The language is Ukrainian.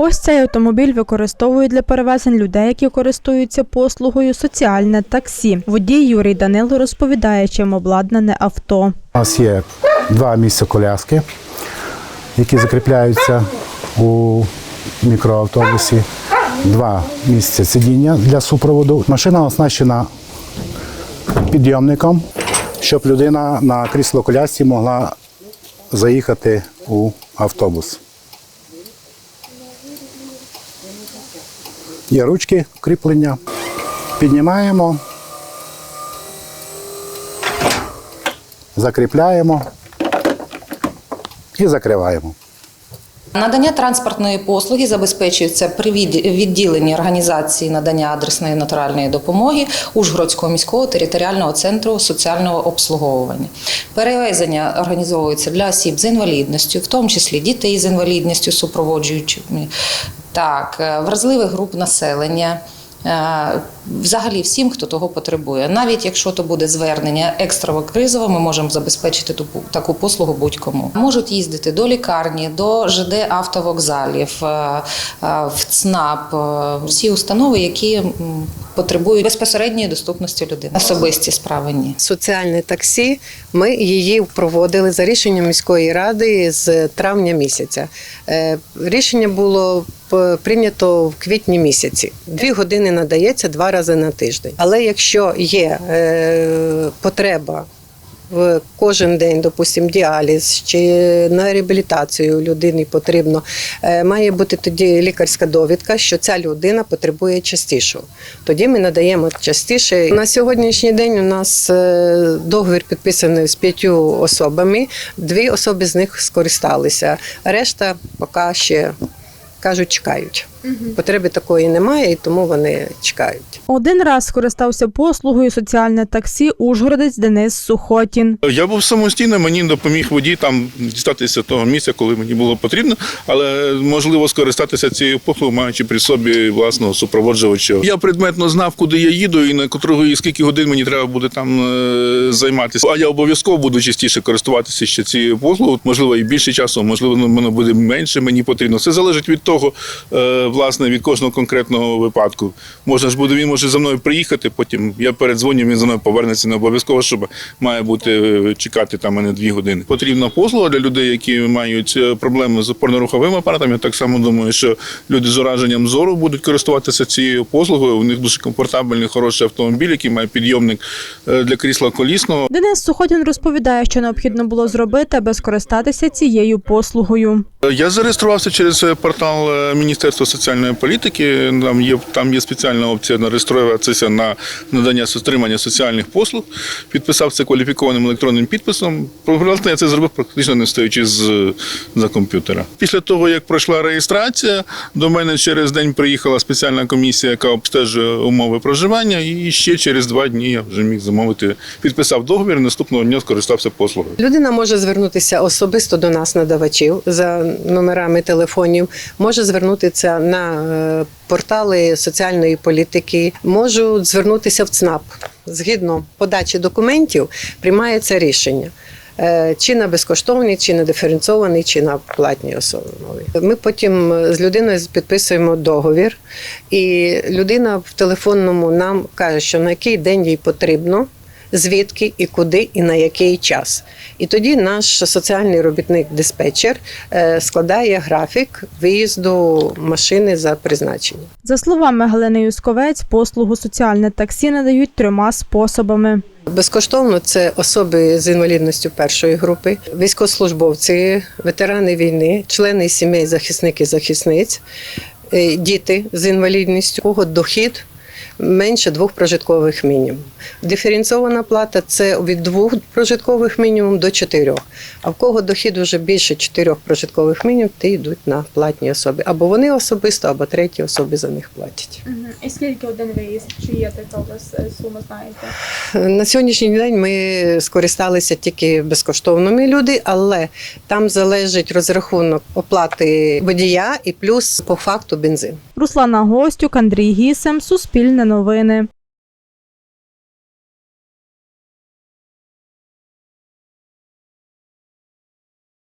Ось цей автомобіль використовують для перевезень людей, які користуються послугою соціальне таксі. Водій Юрій Данило розповідає, чим обладнане авто. У нас є два місця коляски, які закріпляються у мікроавтобусі, два місця сидіння для супроводу. Машина оснащена підйомником, щоб людина на крісло колясці могла заїхати у автобус. Є ручки кріплення. Піднімаємо, закріпляємо і закриваємо. Надання транспортної послуги забезпечується при відділенні організації надання адресної натуральної допомоги Ужгородського міського територіального центру соціального обслуговування. Перевезення організовується для осіб з інвалідністю, в тому числі дітей з інвалідністю супроводжуючими, так, е, вразливих груп населення. Е, Взагалі всім, хто того потребує. Навіть якщо то буде звернення екстраво кризове, ми можемо забезпечити ту- таку послугу будь-кому. Можуть їздити до лікарні, до ЖД автовокзалів, е, е, в ЦНАП, всі установи, які потребують безпосередньої доступності людини. Особисті справи ні. соціальне таксі. Ми її проводили за рішенням міської ради з травня місяця. Рішення було прийнято в квітні місяці. Дві години надається два рази на тиждень. Але якщо є е, потреба в кожен день, допустимо, діаліз чи на реабілітацію людині потрібно, е, має бути тоді лікарська довідка, що ця людина потребує частішого. Тоді ми надаємо частіше. На сьогоднішній день у нас е, договір підписаний з п'ятью особами. Дві особи з них скористалися. Решта поки ще кажуть, чекають. Потреби такої немає, і тому вони чекають. Один раз скористався послугою соціальне таксі Ужгородець Денис Сухотін. Я був самостійно, мені допоміг водій там дістатися того місця, коли мені було потрібно, але можливо скористатися цією послугою, маючи при собі власного супроводжувача. Я предметно знав, куди я їду, і на котрого і скільки годин мені треба буде там е, займатися. А я обов'язково буду частіше користуватися ще цією послугою. Можливо, і більше часу, можливо, воно буде менше. Мені потрібно. Це залежить від того, е, власне, від кожного конкретного випадку. Можна ж буде він може за мною приїхати. Потім я передзвоню, він за мною повернеться не обов'язково, щоб має бути е, чекати там мене дві години. Потрібна послуга для людей, які мають е, проблеми з опорно-руховим апаратом. Я так само думаю, що люди з ураженням зору будуть користуватися цією послугою. У них дуже комфортабельний, хороший автомобіль, який має підйомник е, для крісла колісного. Денис Сухотін розповідає, що необхідно було зробити, аби скористатися цією послугою. Я зареєструвався через е, портал е, Міністерства соціальної політики. Там є там є спеціальна опція на реєструватися на надання отримання соціальних послуг. Підписав це кваліфікованим електронним підписом. Власне, я це зробив практично не стоячи з за комп'ютера. Після того, як пройшла реєстрація, до мене через день приїхала спеціальна комісія, яка обстежує умови проживання, і ще через два дні я вже міг замовити. Підписав договір. Наступного дня скористався послугою. Людина може звернутися особисто до нас, надавачів, за номерами телефонів, може звернутися на е, портали соціальної політики, можуть звернутися в ЦНАП. Згідно подачі документів, приймається рішення. е, Чи на безкоштовній, чи на диференційованій, чи на платній основі. Ми потім з людиною підписуємо договір, і людина в телефонному нам каже, що на який день їй потрібно, звідки і куди, і на який час. І тоді наш соціальний робітник-диспетчер е, складає графік виїзду машини за призначенням. За словами Галини Юсковець, послугу соціальне таксі надають трьома способами. Безкоштовно це особи з інвалідністю першої групи, військовослужбовці, ветерани війни, члени сімей захисники захисниць, е, діти з інвалідністю, кого дохід. Менше двох прожиткових мінімум. Диференційована плата це від двох прожиткових мінімум до чотирьох. А в кого дохід вже більше чотирьох прожиткових мінімум, ті йдуть на платні особи. Або вони особисто, або треті особи за них платять. І скільки один виїзд? Чи є така у вас е, сума, знаєте? На сьогоднішній день ми скористалися тільки безкоштовними люди, але там залежить розрахунок оплати водія і плюс по факту бензин. Руслана Гостюк, Андрій Гісем, Суспільне новини.